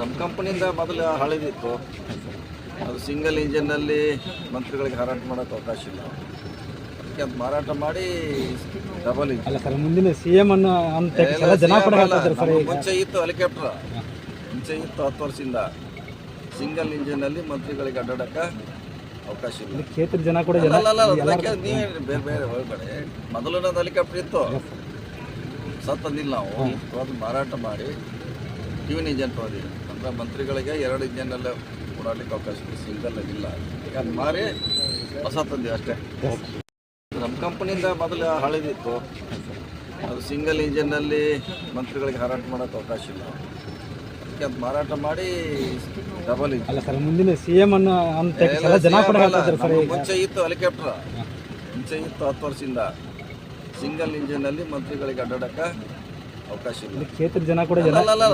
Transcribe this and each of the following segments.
ನಮ್ಮ ಕಂಪನಿಯಿಂದ ಮೊದಲು ಹಳೆದಿತ್ತು. ಅದು ಸಿಂಗಲ್ ಇಂಜಿನ್ನಲ್ಲಿ ಮಂತ್ರಿಗಳಿಗೆ ಹಾರಾಟ ಮಾಡೋಕ್ಕೆ ಅವಕಾಶ ಇಲ್ಲ. ಅದಕ್ಕೆ ಅದು ಮಾರಾಟ ಮಾಡಿ ಡಬಲ್ ಇಂಜಿನ್. ಅಲ್ಲ ಸರ್ ಮುಂದಿನ ಸಿ ಎಂ ಅನ್ನು ಮುಂಚೆ ಇತ್ತು ಹೆಲಿಕಾಪ್ಟರ್ ಮುಂಚೆ ಇತ್ತು ಹತ್ತು ವರ್ಷದಿಂದ. ಸಿಂಗಲ್ ಇಂಜಿನ್ನಲ್ಲಿ ಮಂತ್ರಿಗಳಿಗೆ ಅಡ್ಡಾಡಕ್ಕೆ ಅವಕಾಶ ಇಲ್ಲ. ಕ್ಷೇತ್ರ ಜನ ಕೂಡ ಅಲ್ಲ, ಅದಕ್ಕೆ ನೀವೇ ಬೇರೆ ಬೇರೆ ಹೊರಗಡೆ ಮೊದಲು ನನ್ನದು ಹೆಲಿಕಾಪ್ಟರ್ ಇತ್ತು. ಸತ್ತಂದಿಲ್ಲ ನಾವು. ಅದು ಮಾರಾಟ ಮಾಡಿ ಟಿವಿನ್ ಇಂಜನ್ ತೊಗೊಂಡಿವಿ ಅಂದರೆ ಮಂತ್ರಿಗಳಿಗೆ ಎರಡು ಇಂಜನ್ನೆಲ್ಲ ಓಡಾಡಲಿಕ್ಕೆ ಅವಕಾಶ ಇದೆ. ಸಿಂಗಲ್ ಇಲ್ಲ. ಈಗ ಅದು ಮಾರಿ ಹೊಸ ತಂದೆ ಅಷ್ಟೇ. ನಮ್ಮ ಕಂಪ್ನಿಯಿಂದ ಮೊದಲು ಹಳೆದಿತ್ತು. ಅದು ಸಿಂಗಲ್ ಇಂಜಿನ್ನಲ್ಲಿ ಮಂತ್ರಿಗಳಿಗೆ ಹಾರಾಟ ಮಾಡೋಕ್ಕೆ ಅವಕಾಶ ಇಲ್ಲ. ಅದಕ್ಕೆ ಅದು ಮಾರಾಟ ಮಾಡಿ ಡಬಲ್ ಇಂಜಿನ್. ಅಲ್ಲ ಸರ್ ಮುಂದಿನ ಸಿ ಎಂ ಅನ್ನು ಅಂತ ಎಲ್ಲ ಜನ ಮುಂಚೆ ಇತ್ತು ಹೆಲಿಕಾಪ್ಟರ್ ಮುಂಚೆ ಇತ್ತು ಹತ್ತು ವರ್ಷದಿಂದ. ಸಿಂಗಲ್ ಇಂಜಿನ್ನಲ್ಲಿ ಮಂತ್ರಿಗಳಿಗೆ ಅಡ್ಡಾಡಕ್ಕೆ ಅವಕಾಶ ಇಲ್ಲ. ಕ್ಷೇತ್ರ ಜನ ಕೂಡ ಜನ ಅಲ್ಲ, ಅಲ್ಲ,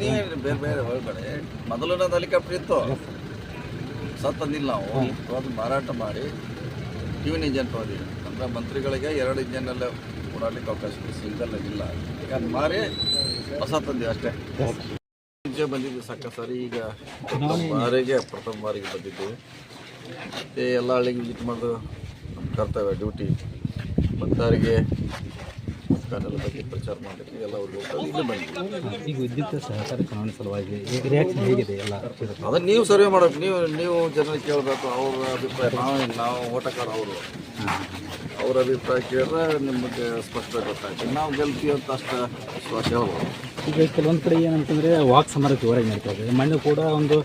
ನೀವೇ ಬೇರೆ ಬೇರೆ ಹೊರಗಡೆ. ಮೊದಲು ನನ್ನದು ಹೆಲಿಕಾಪ್ಟರ್ ಇತ್ತು. ಸತ್ತಂದಿಲ್ಲ ನಾವು. ಅದು ಮಾರಾಟ ಮಾಡಿ ಟ್ಯೂನ್ ಇಂಜನ್ ತೊಗೊಂಡಿವಿ ಅಂದರೆ ಮಂತ್ರಿಗಳಿಗೆ ಎರಡು ಇಂಜನ್ನೆಲ್ಲ ಓಡಾಡಲಿಕ್ಕೆ ಅವಕಾಶ ಸಿಂಗಲ್ ಇಲ್ಲ. ಯಾಕಂದ್ರೆ ಮಾರಿ ಹೊಸ ತಂದಿವಿ ಅಷ್ಟೇ. ಮುಂಚೆ ಬಂದಿದ್ದು ಸಾಕ ಸರಿ. ಈಗ ಮಾರಿಗೆ ಬಾರಿಗೆ ಪ್ರಥಮ ಬಾರಿಗೆ ಬಂದಿದ್ದು ಮತ್ತೆ ಎಲ್ಲ ಹಳ್ಳಿಗೆ ವಿಸಿಟ್ ಮಾಡೋದು ನಮ್ಮ ಕರ್ತವ್ಯ ಡ್ಯೂಟಿ ಮತದಾರಿಗೆ ಕಾನೆಲ್ಲ ಬಗ್ಗೆ ಪ್ರಚಾರ ಮಾಡಲಿಕ್ಕೆ ಎಲ್ಲ ಅವ್ರಿಗೆ ಈಗ ವಿದ್ಯುತ್ ಸಹಕಾರ ಚುನಾವಣೆ ಸಲುವಾಗಿ ಈಗ ರಿಯಾಕ್ಷನ್ ಹೇಗಿದೆ ಎಲ್ಲ? ಅದನ್ನು ನೀವು ಸರ್ವೆ ಮಾಡಬೇಕು ನೀವು ನೀವು ಜನರಿಗೆ ಕೇಳಬೇಕು. ಅವ್ರ ಅಭಿಪ್ರಾಯ. ನಾವು ನಾವು ಓಟಕಾರ ಅವರು ಅವ್ರ ಅಭಿಪ್ರಾಯ ಕೇಳಿದ್ರೆ ನಿಮಗೆ ಸ್ಪಷ್ಟ ಗೊತ್ತಾಗ್ತದೆ. ನಾವು ಗೆಲ್ತೀವಿ ಅಂತ ಅಷ್ಟು ವಿಶ್ವಾಸ ಹೇಳ್ಬೋದು ಈಗ ಕೆಲವೊಂದು ಕಡೆ ಏನಂತಂದ್ರೆ ವಾಕ್ ಸಮರ ಜೋರಾಗಿ ನಡೀತಾ ಇದೆ. ಮೊನ್ನೆ ಕೂಡ ಒಂದು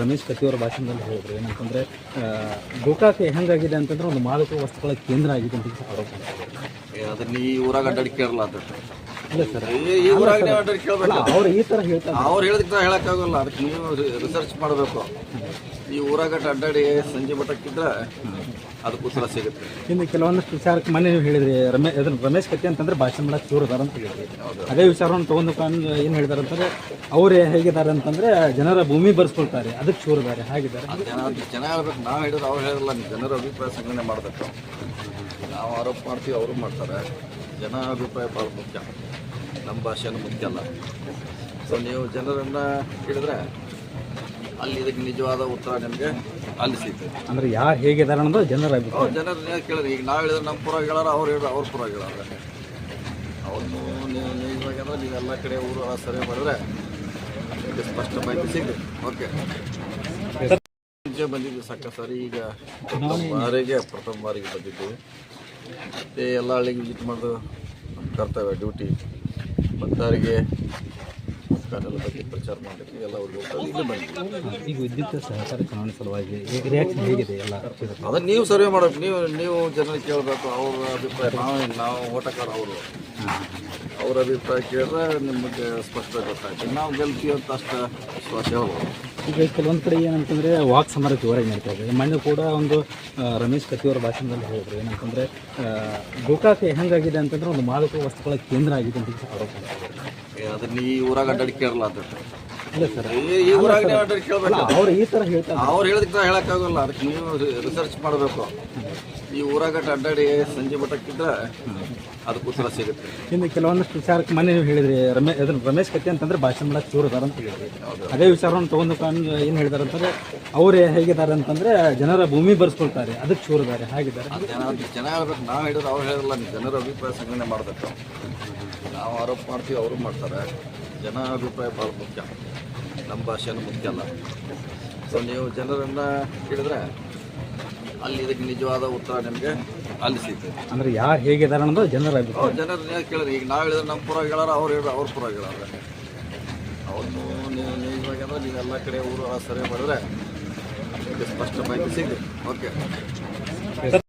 ರಮೇಶ್ ಕತ್ತಿಯವರ ಭಾಷಣದಲ್ಲಿ ಹೇಳಿದ್ರು ಏನಂತಂದ್ರೆ ಗೋಕಾಕ್ ಹೆಂಗಾಗಿದೆ ಅಂತಂದ್ರೆ ಒಂದು ಮಾದಕ ವಸ್ತುಗಳ ಕೇಂದ್ರ ಆಗಿದೆ ಅಂತ ಆರೋಪ ಅದನ್ನ ಈ ಊರಾಗ ಅಡ್ಡಾಡಿ ಕೇಳಲ್ಲ ಅದು ಈ- ಈ ಊರಾಗ ನೀವು ಅಡ್ಡಾಡಿ ಕೇಳಬೇಕು ಅವ್ರು ಈ ಥರ ಹೇಳ್ತಾರೆ ಅವ್ರು ಹೇಳಿದ್ರೆ ಹೇಳೋಕ್ಕಾಗಲ್ಲ ಅದಕ್ಕೆ ನೀವು ರಿಸರ್ಚ್ ಮಾಡಬೇಕು. ಈ ಊರಾಗ ಅಡ್ಡಾಡಿ ಸಂಜೆ ಮಟ್ಟಕ್ಕಿದ್ರೆ ಅದಕ್ಕೆ ಉತ್ತರ ಸಿಗುತ್ತೆ. ಇನ್ನು ಕೆಲವೊಂದಷ್ಟು ವಿಚಾರಕ್ಕೆ ಮೊನ್ನೆ ನೀವು ಹೇಳಿದ್ರಿ ರಮೇ ರಮೇಶ್ ಕತ್ತಿ ಅಂತಂದ್ರೆ ಭಾಷಣ ಮಾಡಕ್ಕೆ ಚೂರು ಅದಾರ ಅಂತ ಹೇಳಿದ್ರಿ. ಅದೇ ವಿಚಾರವನ್ನು ತೊಗೊಂಡು ಕಂಡು ಏನು ಹೇಳಿದಾರೆ ಅಂತಂದ್ರೆ ಅವ್ರು ಹೇಗಿದ್ದಾರೆ ಅಂತಂದ್ರೆ ಜನರ ಭೂಮಿ ಬರ್ಸ್ಕೊಳ್ತಾರೆ. ಅದಕ್ಕೆ ಚೂರು ಇದಾರೆ ಹಾಗಿದ್ದಾರೆ ಜನ ಹೇಳ್ಬೇಕು. ನಾವು ಹೇಳಿದ್ರೆ ಅವ್ರು ಹೇಳಿರಲ್ಲ ಜನರ ಅಭಿಪ್ರಾಯ ಸಂಗ್ರಹಣೆ ಮಾಡಬೇಕು. ನಾವು ಆರೋಪ ಮಾಡ್ತೀವಿ ಅವರು ಮಾಡ್ತಾರೆ. ಜನ ಅಭಿಪ್ರಾಯ ಭಾಳ ಮುಖ್ಯ. ನಮ್ಮ ಭಾಷೆನೂ ಮುಖ್ಯ ಅಲ್ಲ. ಸೊ ನೀವು ಜನರನ್ನು ಕೇಳಿದ್ರೆ ಅಲ್ಲಿ ಇದಕ್ಕೆ ನಿಜವಾದ ಉತ್ತರ ನಿಮಗೆ ಅಲ್ಲಿ ಸಿಗ್ತದೆ. ಅಂದರೆ ಯಾರು ಹೇಗಿದ್ದಾರೆ ಅನ್ನೋದು ಜನರ ಅಭಿಪ್ರಾಯ. ಜನರನ್ನ ಕೇಳಿದ್ರೆ ಈಗ ನಾವು ಹೇಳಿದ್ರೆ ನಮ್ಮ ಪುರ ಹೇಳಾರ ಅವ್ರು ಹೇಳಿದ್ರೆ ಅವ್ರ ಪುರ ಹೇಳಾರ ಅವ್ರು ನೀವು ನಿಜವಾಗಿ ಅಂದ್ರೆ ನೀವು ಎಲ್ಲ ಕಡೆ ಊರು ಸರ್ವೆ ಮಾಡಿದ್ರೆ ನಿಮಗೆ ಸ್ಪಷ್ಟ ಮಾಹಿತಿ ಸಿಗುತ್ತೆ ಓಕೆ ಮುಂಚೆ ಬಂದಿದ್ದು ಸಾಕ ಸರಿ ಈಗ ಪ್ರಥಮ ಬಾರಿಗೆ ಪ್ರಥಮ ಬಾರಿಗೆ ಬಂದಿದ್ದು. ಮತ್ತೆ ಎಲ್ಲ ಹಳ್ಳಿಗೆ ವಿಸಿಟ್ ಮಾಡೋದು ನಮ್ಮ ಕರ್ತವ್ಯ ಡ್ಯೂಟಿ ಮತ್ತವರಿಗೆ ಕಾನೆಲ್ಲ ಬಗ್ಗೆ ಪ್ರಚಾರ ಮಾಡಲಿಕ್ಕೆ ಎಲ್ಲ ಹೋಗ್ತಾರೆ. ಈಗ ವಿದ್ಯುತ್ ಸಹಕಾರ ಚುನಾವಣೆ ಸಲುವಾಗಿ ರಿಯಾಕ್ಷನ್ ಹೇಗಿದೆ ಎಲ್ಲ ಅದನ್ನು ಅದನ್ನ ನೀವು ಸರ್ವೆ ಮಾಡಬೇಕು. ನೀವು ನೀವು ಜನರಿಗೆ ಕೇಳಬೇಕು ಅವ್ರ ಅಭಿಪ್ರಾಯ. ನಾವು ನಾವು ಓಟಕಾರ ಅವರು. ಅವ್ರ ಅಭಿಪ್ರಾಯ ಕೇಳಿದ್ರೆ ನಿಮಗೆ ಸ್ಪಷ್ಟ ಗೊತ್ತಾಯ್ತು. ನಾವು ಗೆಲ್ತೀವಿ ಅಂತ ಅಷ್ಟು ವಿಶ್ವಾಸ ಹೇಳ್ಬೋದು. ಈಗ ಕೆಲವೊಂದು ಕಡೆ ಏನಂತಂದರೆ ವಾಕ್ ಸಮರ ಜೋರಾಗಿ ನಡೀತಾ ಇದೆ. ಮಣ್ಣು ಕೂಡ ಒಂದು ರಮೇಶ್ ಕತ್ತಿಯವರ ಭಾಷಣದಲ್ಲಿ ಹೇಳಿದ್ರು. ಏನಂತಂದರೆ ಗೋಕಾಕ ಹೆಂಗಾಗಿದೆ ಅಂತಂದ್ರೆ ಒಂದು ಮಾದಕ ವಸ್ತುಗಳ ಕೇಂದ್ರ ಆಗಿದೆ ಅಂತ ಆರೋಪ ಅದನ್ನ ಈ ಊರಾಗ ಅಡ್ಡಾಡಿ ಇಲ್ಲ ಸರ್ ಈ- ಈ ಊರಾಗ ನೀವು ಅಡ್ಡಾಡಿ ಕೇಳಬೇಕು. ಅವ್ರು ಈ ಥರ ಹೇಳ್ತಾರೆ. ಅವ್ರು ಹೇಳಿದಕ್ಕೆ ನಾವು ಹೇಳೋಕ್ಕಾಗಲ್ಲ ಅದಕ್ಕೆ ನೀವು ರಿಸರ್ಚ್ ಮಾಡಬೇಕು. ಈ ಊರಾಗಟ್ಟ ಅಡ್ಡಾಡಿ ಸಂಜೆ ಮಟ್ಟಕ್ಕಿದ್ರೆ ಅದಕ್ಕೆ ಉತ್ತರ ಸಿಗುತ್ತೆ. ಇನ್ನು ಕೆಲವೊಂದಷ್ಟು ವಿಚಾರಕ್ಕೆ ಮನೆ ನೀವು ಹೇಳಿದ್ರಿ ರಮೇ ಅದನ್ನ ರಮೇಶ್ ಕತ್ತಿ ಅಂತಂದ್ರೆ ಭಾಷಣ ಮಾಡಕ್ಕೆ ಚೂರದಾರ ಅಂತ ಹೇಳಿದ್ರಿ. ಅದೇ ವಿಚಾರವನ್ನು ತೊಗೊಂಡು ಕಂಡು ಏನು ಹೇಳಿದಾರೆ ಅಂತಂದ್ರೆ ಅವ್ರು ಹೇಗಿದ್ದಾರೆ ಅಂತಂದ್ರೆ ಜನರ ಭೂಮಿ ಬರ್ಸ್ಕೊಳ್ತಾರೆ ಅದಕ್ಕೆ ಅದಾರೆ ಹಾಗಿದ್ದಾರೆ. ಜನ ಹೇಳ್ಬೇಕು. ನಾವು ಹೇಳಿದ್ರೆ ಅವ್ರು ಹೇಳಿರಲ್ಲ ಜನರ ಅಭಿಪ್ರಾಯ ಸಂಗ್ರಹಣೆ ಮಾಡಬೇಕು. ನಾವು ಆರೋಪ ಮಾಡ್ತೀವಿ ಅವರು ಮಾಡ್ತಾರೆ. ಜನ ಅಭಿಪ್ರಾಯ ಭಾಳ ಮುಖ್ಯ. ನಮ್ಮ ಭಾಷೆನೂ ಮುಖ್ಯ ಅಲ್ಲ. ಸೊ ನೀವು ಜನರನ್ನು ಕೇಳಿದ್ರೆ ಅಲ್ಲಿ ಇದಕ್ಕೆ ನಿಜವಾದ ಉತ್ತರ ನಿಮಗೆ ಅಲ್ಲಿ ಸಿಗ್ತದೆ. ಅಂದ್ರೆ ಯಾರು ಹೇಗಿದ್ದಾರೆ ಅನ್ನೋದು ಜನರ ಜನರನ್ನ ಕೇಳಿದ್ರೆ ಈಗ ನಾವು ಹೇಳಿದ್ರೆ ನಮ್ಮ ಪುರ ಹೇಳಾರ ಅವ್ರು ಹೇಳಿದ್ರೆ ಅವ್ರ ಪುರ ಹೇಳಾರ. ಅವನು ನೀವು ನಿಜವಾಗಿ ಅಂದ್ರೆ ನೀವು ಎಲ್ಲ ಕಡೆ ಊರು ಸರಿ ಮಾಡಿದ್ರೆ ಸ್ಪಷ್ಟ ಮಾಹಿತಿ ಸಿಗುತ್ತೆ. ಓಕೆ